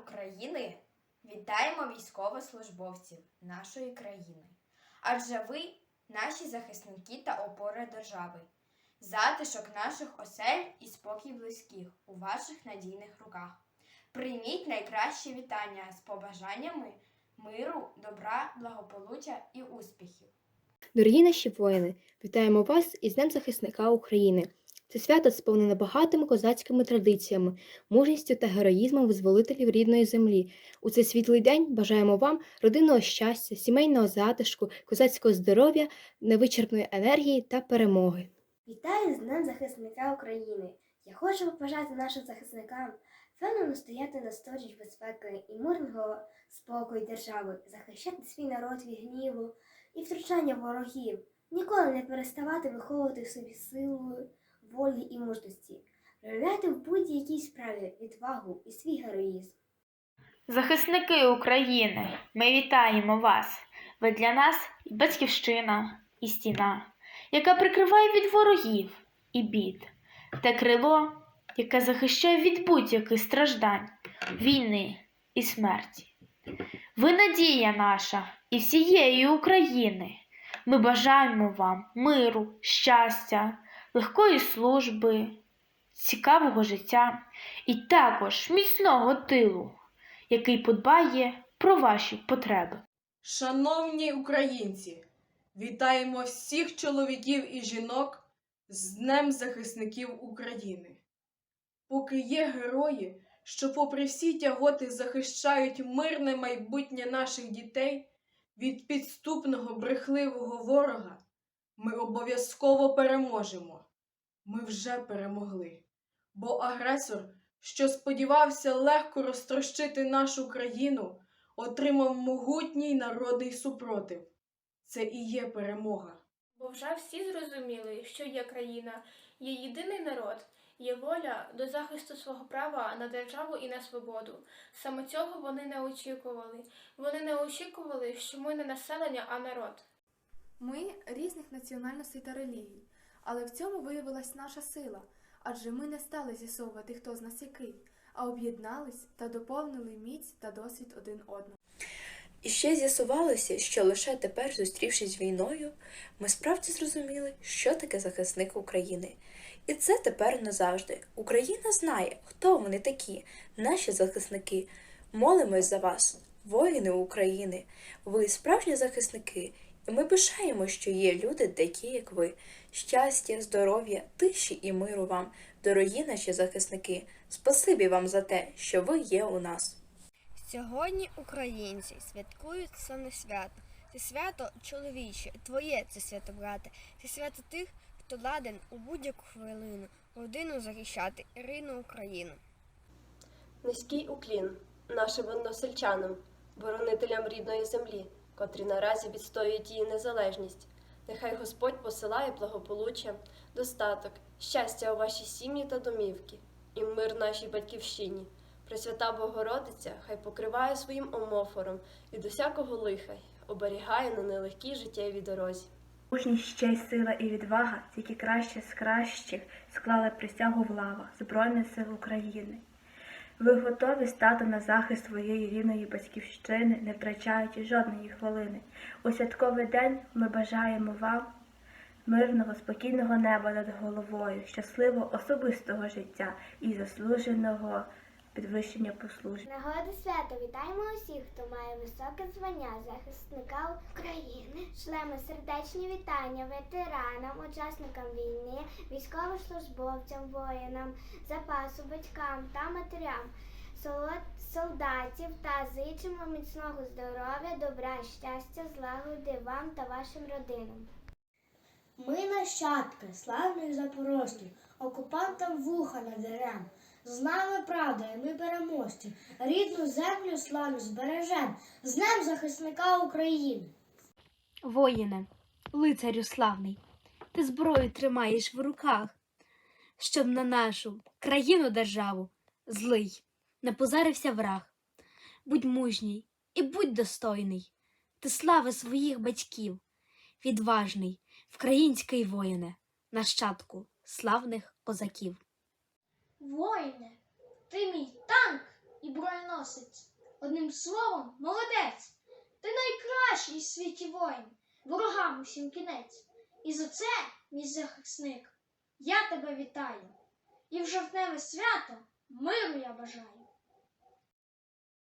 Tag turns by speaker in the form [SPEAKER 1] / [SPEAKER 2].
[SPEAKER 1] України вітаємо військовослужбовців нашої країни. Адже ви наші захисники та опори держави, затишок наших осель і спокій близьких у ваших надійних руках. Прийміть найкращі вітання з побажаннями миру, добра, благополуччя і успіхів.
[SPEAKER 2] Дорогі наші воїни, вітаємо вас із Днем захисника України. Це свято сповнене багатими козацькими традиціями, мужністю та героїзмом визволителів рідної землі. У цей світлий день бажаємо вам родинного щастя, сімейного затишку, козацького здоров'я, невичерпної енергії та перемоги.
[SPEAKER 3] Вітаю з Днем захисника України. Я хочу побажати нашим захисникам впевнено стояти на сторіч безпеки і мирного спокою держави, захищати свій народ від гніву і втручання ворогів, ніколи не переставати виховувати собі силу, волі і мужності, проявляти в будь-якій справі відвагу і свій героїзм.
[SPEAKER 4] Захисники України, ми вітаємо вас. Ви для нас і батьківщина, і стіна, яка прикриває від ворогів і бід, те крило, яке захищає від будь-яких страждань, війни і смерті. Ви надія наша і всієї України. Ми бажаємо вам миру, щастя, легкої служби, цікавого життя і також міцного тилу який подбає про ваші потреби.
[SPEAKER 5] Шановні українці, вітаємо всіх чоловіків і жінок з Днем захисників України. Поки є герої, що, попри всі тяготи, захищають мирне майбутнє наших дітей від підступного брехливого ворога, ми обов'язково переможемо. Ми вже перемогли. Бо агресор, що сподівався легко розтрощити нашу країну, отримав могутній народний супротив. Це і є перемога.
[SPEAKER 6] Бо вже всі зрозуміли, що є країна, є єдиний народ, є воля до захисту свого права на державу і на свободу. Саме цього вони не очікували. Вони не очікували, що ми не населення, а народ.
[SPEAKER 7] Ми різних національностей та релігій, але в цьому виявилась наша сила, адже ми не стали з'ясовувати, хто з нас який, а об'єднались та доповнили міць та досвід один одного.
[SPEAKER 8] І ще з'ясувалося, що лише тепер, зустрівшись з війною, ми справді зрозуміли, що таке захисник України. І це тепер назавжди. Україна знає, хто вони такі, наші захисники. Молимось за вас, воїни України. Ви справжні захисники, ми пишаємо, що є люди такі, як ви. Щастя, здоров'я, тиші і миру вам, дорогі наші захисники. Спасибі вам за те, що ви є у нас.
[SPEAKER 3] Сьогодні українці святкують саме свято. Це свято чоловіче, твоє це свято, брате. Це свято тих, хто ладен у будь-яку хвилину родину захищати і рідну Україну.
[SPEAKER 9] Низький уклін нашим односельчанам, боронителям рідної землі, котрі наразі відстоюють її незалежність. Нехай Господь посилає благополуччя, достаток, щастя у ваші сім'ї та домівки, і мир нашій батьківщині. Пресвята Богородиця хай покриває своїм омофором від усякого лиха, й оберігає на нелегкій життєвій дорозі.
[SPEAKER 10] Мужність, честь, сила і відвага, тільки краще з кращих склали присягу в лавах Збройних сил України. Ви готові стати на захист своєї рідної батьківщини, не втрачаючи жодної хвилини. У святковий день ми бажаємо вам мирного, спокійного неба над головою, щасливого особистого життя і заслуженого підвищення по службі.
[SPEAKER 3] Нагоди свято вітаємо усіх, хто має високе звання захисника України. Шлемо сердечні вітання ветеранам, учасникам війни, військовослужбовцям, воїнам, запасу, батькам та матерям, солдатів та зичимо міцного здоров'я, добра, щастя, злагоди вам та вашим родинам. Ми нащадки славних запорожців, окупантам вуха надерем. З нами правда, і ми переможці. Рідну землю славу збережем. З Днем захисника України.
[SPEAKER 2] Воїне, лицарю славний, ти зброю тримаєш в руках, щоб на нашу країну державу злий не позарився враг. Будь мужній і будь достойний, ти слави своїх батьків, відважний, вкраїнський воїне, нащадку славних козаків.
[SPEAKER 3] Воїне, ти мій танк і броненосець.
[SPEAKER 11] Одним словом, молодець. Ти найкращий в світі воїн, ворогам усім кінець. І за це, мій захисник, я тебе вітаю. І в жовтневе свято миру я бажаю.